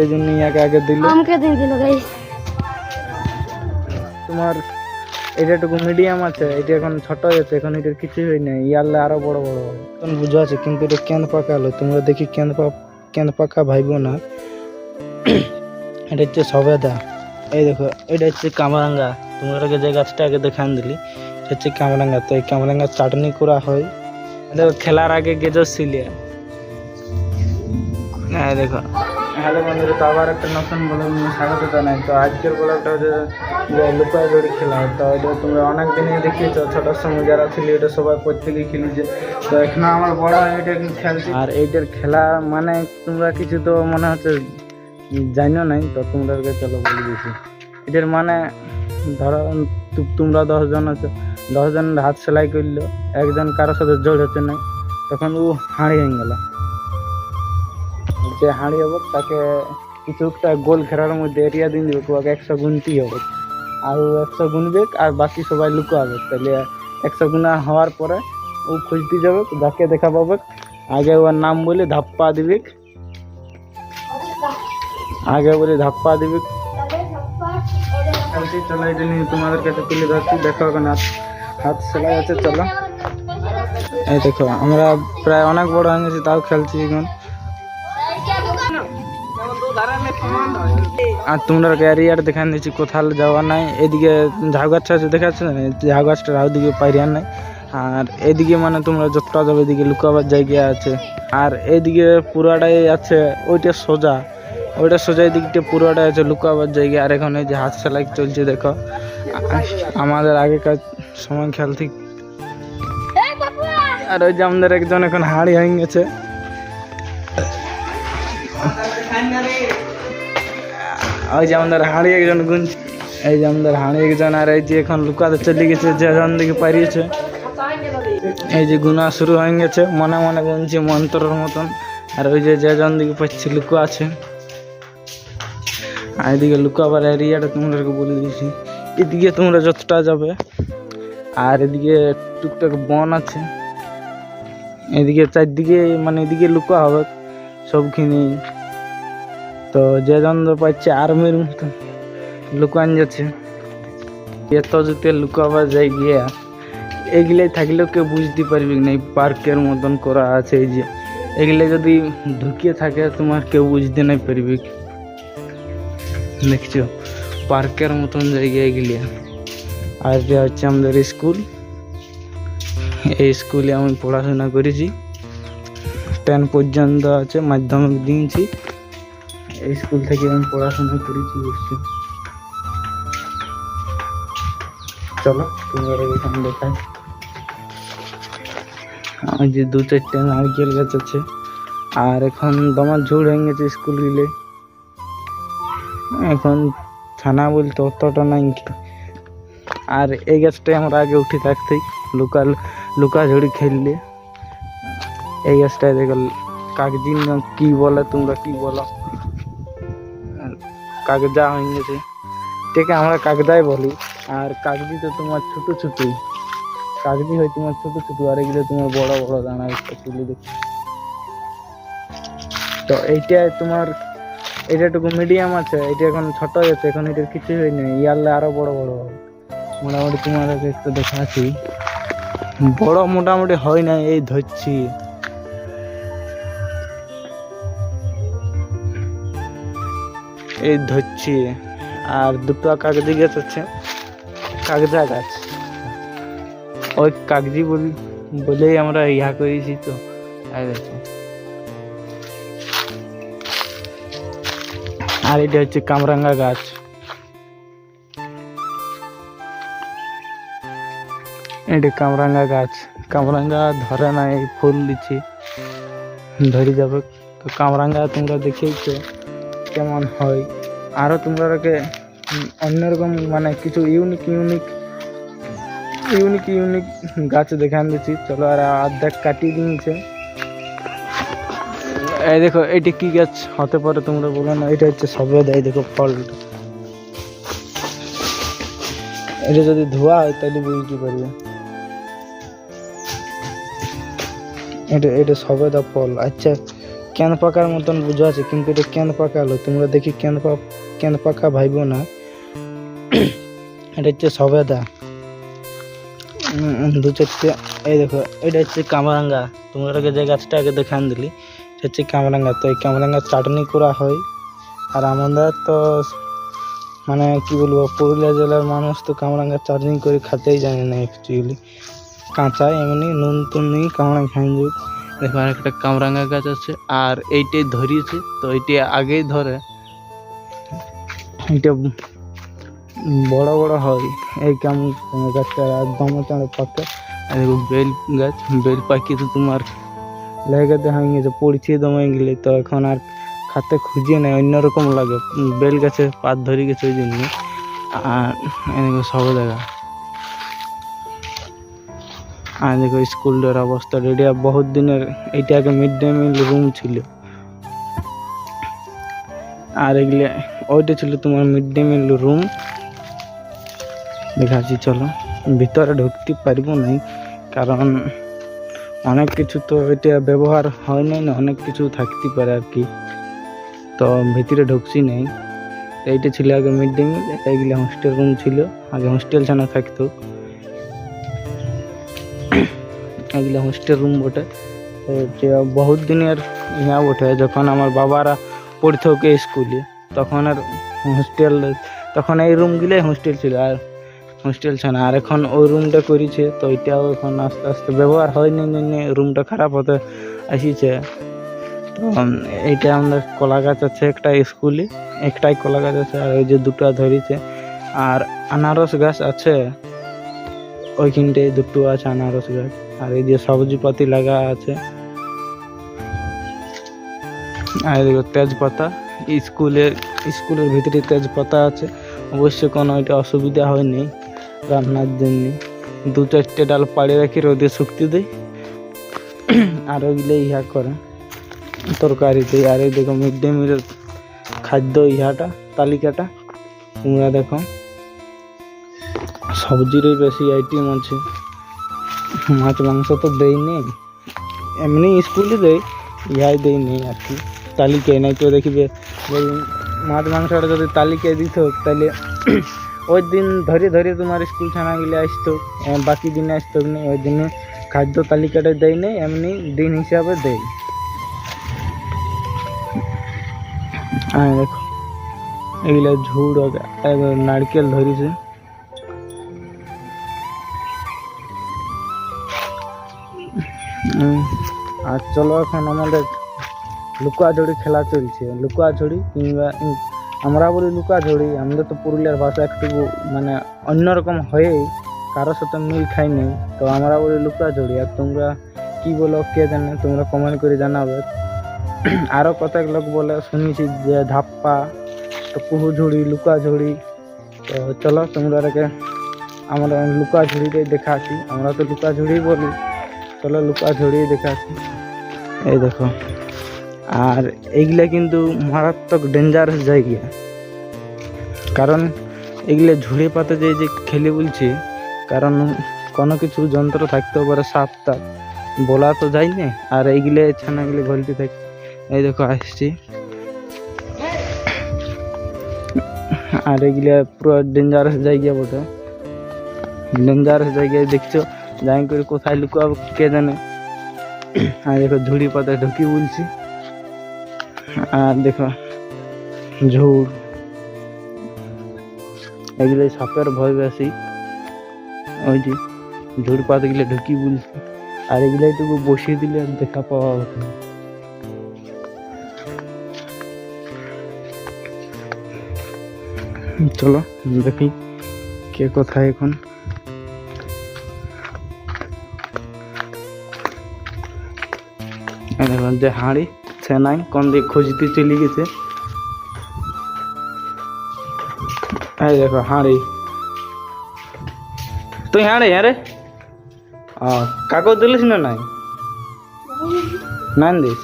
এই জন্য ইয়াকে আগে দিল। আমকে দিয়ে দিল গাইস তোমার এটা একটু মিডিয়াম আছে এটা এখন ছোট আছে এখন এটার কিছুই হয় নাই। ইয়ারলে আরও বড় বড় এখন বুঝা আছে কিন্তু এটা কেন পাকা হলো? তোমরা দেখি কেন কেন পাকা ভাইবো না। এটা হচ্ছে সবেদা। এই দেখো এটা হচ্ছে কামরাঙ্গা। তোমরা আগে যে গাছটা আগে দেখান দিলি এটা হচ্ছে কামরাঙ্গা। তো এই কামরাঙ্গা চাটনি করা হয়। দেখো খেলার আগে গেজো সিলিয়া হ্যাঁ দেখো। হ্যালো বন্ধুরা, তো আবার একটা নতুন ব্লগ নিয়ে স্বাগত জানাই। তো আজকের ব্লগটা হচ্ছে যে লুকায় দড়ি খেলা। তো এটা তোমরা অনেক দিনে দেখিয়েছো, ছোটোর সময় যারা ছিল, এটা সবাই প্রত্যেকেই খেলেছে তো এখন আমার বড় এটা খেলছি। আর এইটার খেলা মানে তোমরা কিছু তো মনে হচ্ছে জানো নাই, তো তোমরাকে চলো বলে দিছি এটার মানে ধরো তোমরা দশজন আছো দশজন হাত সেলাই করল, একজন কারোর সাথে জোর হচ্ছে না, তখন ও হাঁড়ি হয়ে গেল। যে হাঁড়ি হবে, তাকে কিছু একটা গোল ঘেরার মধ্যে এরিয়া দিন দিবে ওকে একশো গুনতেই হবে। আর একশো গুনবে আর বাকি সবাই লুকাবে তাহলে একশো গুনা হওয়ার পরে ও খুঁজতে যাবে যাকে দেখা পাবে। আগে ওর নাম বলে ধাপ্পা দিবে আগে বলে ধাপ্পা দিবে চলো এটা নিয়ে তোমাদের কাছে তুলে ধরছি, দেখো হাত হাত সেলাই আছে, চলো। এই দেখো, আমরা প্রায় অনেক বড় হয়ে গেছি, তাও খেলছি এখন। আর তোমরা ক্যারিয়ার দেখান দিচ্ছি কোথাও যাওয়ার নাই। এদিকে ঝাউ গাছটা আছে দেখাচ্ছে না? ঝাউ গাছটার ওদিকে পাইরিয়ার নাই। আর এদিকে মানে তোমরা যতটা যাবে এদিকে লুকাবার জায়গা আছে। আর এদিকে পুরাটাই আছে ওইটা সোজা। ওইটা সোজা এদিকটা পুরোটাই আছে লুকাবার জায়গা। আর এখন এই যে হাত সেলাই চলছে দেখো। আমাদের আগেকার সময় খেল ঠিক আর ওই যে আমাদের একজন এখন হাড়ি হয়ে গেছে ওই যে আমাদের হাড়ি একজন গুনছে। এই যে আমাদের হাঁড়ি একজন, আর এই যে এখন লুকাতে চলে গেছে, যে জন দিকে পারিয়েছে। এই যে গুনা শুরু হয়ে গেছে, মনে মনে গুনছে মন্ত্রের মতন। আর ওই যে যে জন দিকে পাচ্ছি, লুকো আছে। আর এদিকে লুকাবার এরিয়াটা তোমাদেরকে বলে দিয়েছি। এদিকে তোমরা যতটা যাবে, আর এদিকে টুকটাক বন আছে। এদিকে চারদিকে মানে এদিকে লুকা হবে সবখানে তো যে জন পাচ্ছে আর্মির মতন লুকান যাচ্ছে। এত যদি লুকাবার যায় গিয়া এগুলাই থাকলেও কেউ বুঝতে পারবি না, এই পার্কের মতন করা আছে এই যে। এগুলো যদি ঢুকিয়ে থাকে, তোমার কেউ বুঝতে নাই পারবি। দেখছ, পার্কের মতন জায়গা এগুলি। আর এটা হচ্ছে আমাদের স্কুল, এই স্কুলে আমি পড়াশোনা করেছি। টেন পর্যন্ত আছে, মাধ্যমিক দিয়েছি। এই স্কুল থেকে আমি পড়াশোনা করেছি? এসছি চলো, তোমার এখানে দেখাই। আর যে দু চারটে নারকেল গাছ আছে, আর এখন দমার ঝোড় হয়ে গেছে স্কুল গেলে। এখন থানা বলতে অতটা নাই আর এই গাছটাই আমরা আগে উঠে থাকতেই, লোকাল, লুকা ঝুড়ি খেললে। এই গাছটায় দেখো কাগজি না কি বলে, তোমরা কি বলো? কাগজা হয়ে গেছে। থেকে আমরা কাগজাই বলি। আর কাগজি তো তোমার ছোট ছোটই কাগজি হয় তোমার ছোট ছোট, আর এগুলো তোমার বড় বড় দানা তুলে দেখি তো এইটা তোমার এটা একটু মিডিয়াম আছে এটা এখন ছোট আছে এখন এটার কিছুই হয় নাই। ইয়ারলে আরও বড় বড় হবে। মোটামুটি তোমার একটু দেখাচ্ছি। বড় মোটামুটি হয় না এই ধরছি। এই ধরছি। আর দুটো কাগজি গাছ আছে। কাগজা গাছ। ওই কাগজি বল, বলেই আমরা ইহা করেছি তো। আর এটা হচ্ছে কামরাঙ্গা গাছ। এটা কামরাঙ্গা গাছ। কামরাঙ্গা ধরে না এই ফুল দিচ্ছি। ধরে যাবে। তো কামরাঙ্গা তোমরা দেখিয়েছো কেমন হয়? আরও তোমরাকে অন্যরকম মানে কিছু ইউনিক ইউনিক ইউনিক ইউনিক গাছ দেখান দিচ্ছি চলো আর অর্ধেক কাটিয়ে দিয়েছে এই দেখো, এটা কি গাছ হতে পারে তোমরা বলো না, এটা হচ্ছে সবেদা, এই দেখো ফলটা এটা যদি ধোয়া হয়, তাহলে বুঝতে পারবে? এটা এটা সবেদা ফল। আচ্ছা কেন পাকার মতন বুঝা আছে, কিন্তু এটা কেন পাকা হলো? তোমরা দেখি কেন কেন পাকা ভাইবো না? এটা হচ্ছে সবেদা। দু চারটে, এই দেখো, এটা হচ্ছে কামরাঙ্গা। তোমাদেরকে যে গাছটা আগে দেখান দিলি, এটা হচ্ছে কামরাঙ্গা। তো এই কামরাঙ্গা চাটনি করা হয়। আর আমাদের তো মানে কি বলব, পুরুলিয়া জেলার মানুষ তো কামরাঙ্গা চাটনি করে খেতেই জানে না অ্যাকচুয়ালি কাঁচা এমনি নুন টুন নেই কামড়া খাই আর একটা কামরাঙ্গা গাছ আছে, আর এইটাই ধরিয়েছে, তো এইটা আগেই ধরে। এটা বড় বড় হয়, এই কাম গাছটা একদম পাকে। বেল গাছ, বেল পাখি তো তোমার লেগাতে হয়ে গেছে পড়ছে দমে গেলে তো এখন আর খাতে খুঁজে নেয় অন্যরকম লাগে। বেল গাছে পাত ধরে গেছে ওই জন্য। আর এদিকে সব দেখা। আর দেখো স্কুল স্কুলটার অবস্থা এটা বহুত দিনের, এইটা আগে মিড ডে মিল রুম ছিল। আর এগুলো, ওইটা ছিল তোমার মিড ডে মিল রুম দেখাচ্ছি, চলো। ভিতরে ঢুকতে পারব নাই, কারণ অনেক কিছু তো এটা ব্যবহার হয় নাই না, অনেক কিছু থাকতে পারে আর কি। তো ভিতরে ঢুকছি নাই। এইটা ছিল আগে মিড ডে মিল এইগুলো হোস্টেল রুম ছিল। আগে হোস্টেল ছানা থাকতো। এগুলো হোস্টেল রুম বটে। যে বহুত দিনের ইয়া বটে, যখন আমার বাবারা পড়তো কে স্কুলে, তখন আর হোস্টেল তখন এই রুমগুলোই হোস্টেল ছিল আর হোস্টেল ছিল আর এখন ওই রুমটা করেছে, তো এটাও এখন আস্তে আস্তে ব্যবহার হয়নি জন্য রুমটা খারাপ হতে আসিছে। তো এইটা আমাদের কলা গাছ আছে একটা স্কুলে, একটাই কলা গাছ আছে আর ওই যে দুটো ধরেছে। আর আনারস গাছ আছে, ওইখানটায় দুটো আছে আনারস গাছ। আর এই যে সবজি পাতি লাগা আছে। আর এদিকে তেজপাতা স্কুলের স্কুলের ভিতরে তেজপাতা আছে। অবশ্য কোনো এটা অসুবিধা হয়নি রান্নার জন্য। দু চারটে ডাল পাড়ে রাখি, রোদে শুকতে দেয় আর ওইগুলো ইহা করে তরকারি তরকারিতে। আর এই দেখো মিড ডে মিলের খাদ্য ইহাটা, তালিকাটা। তোমরা দেখো। সবজিরই বেশি আইটেম আছে। মাছ মাংস তো দেই নেই এমনি স্কুলে দেয় ইহাই দেই নেই আর কি। তালিকায় নাই তো দেখিবে। মাছ মাংসটা যদি তালিকায় দিত তাহলে ওই দিন ধরে ধরে তোমার স্কুল ছানা গেলে আসতো বাকি দিনে আসতো না, ওই দিনে খাদ্য তালিকাটা দেয় নেই এমনি দিন হিসাবে দেয় আর দেখো, এগুলা ঝুড় নারকেল ধরেছে। আর চলো এখন আমাদের লুকাঝড়ি খেলা চলছে। লুকা লুকাঝড়ি কিংবা আমরা বলি লুকা লুকাঝড়ি আমাদের তো পুরুলিয়ার ভাষা একটু মানে অন্যরকম হয়েই, কারোর সাথে মিল খাই নেই। তো আমরা বলি লুকাঝড়ি আর তোমরা কি বলো, কে জানে, তোমরা কমেন্ট করে জানাবে। আরও কতক লোক বলে, শুনেছি যে ধাপ্পা, তো কুহুঝুড়ি লুকাঝুড়ি তো চলো, তোমরা আমরা লুকাঝুড়িটাই দেখাচ্ছি আমরা তো লুকাঝুড়ি বলি। চলো লুকাঝুড়ি দেখাচ্ছি এই দেখো। আর এইগুলা কিন্তু মারাত্মক ডেঞ্জারাস জায়গা। কারণ এগুলা ঝুড়ে পাতে যে যে খেলে বলছি, কারণ কোনো কিছু যন্ত্র থাকতেও পারে সাপ তাপ বলা তো যায় না আর এইগুলো ছানাগুলো ঘলতে থাকে। এই দেখো, আসছি। আর এগুলা পুরো ডেঞ্জারাস জায়গা বটে। ডেঞ্জারাস জায়গায় দেখছ? যাই কোথায় লুকাবো কে জানে আর দেখো ঝুড়ি পাতা ঢুকি বলছি আর দেখো ঝুড় এগুলো সাপের ভয় বেশি ওই যে ঝুড় পাতাগুলো ঢুকি বলছি আর এগুলো একটু বসিয়ে দিলে দেখা পাওয়া হতো চলো দেখি কে কোথায় এখন যে হাঁড়ি সে নাই কোন দিক খুঁজতে চলে গেছে। এই দেখো হাঁড়ি। তুই হাঁড়ি হ্যাঁ রে? ও কাকু দিলিস না নাই? নাই দিস?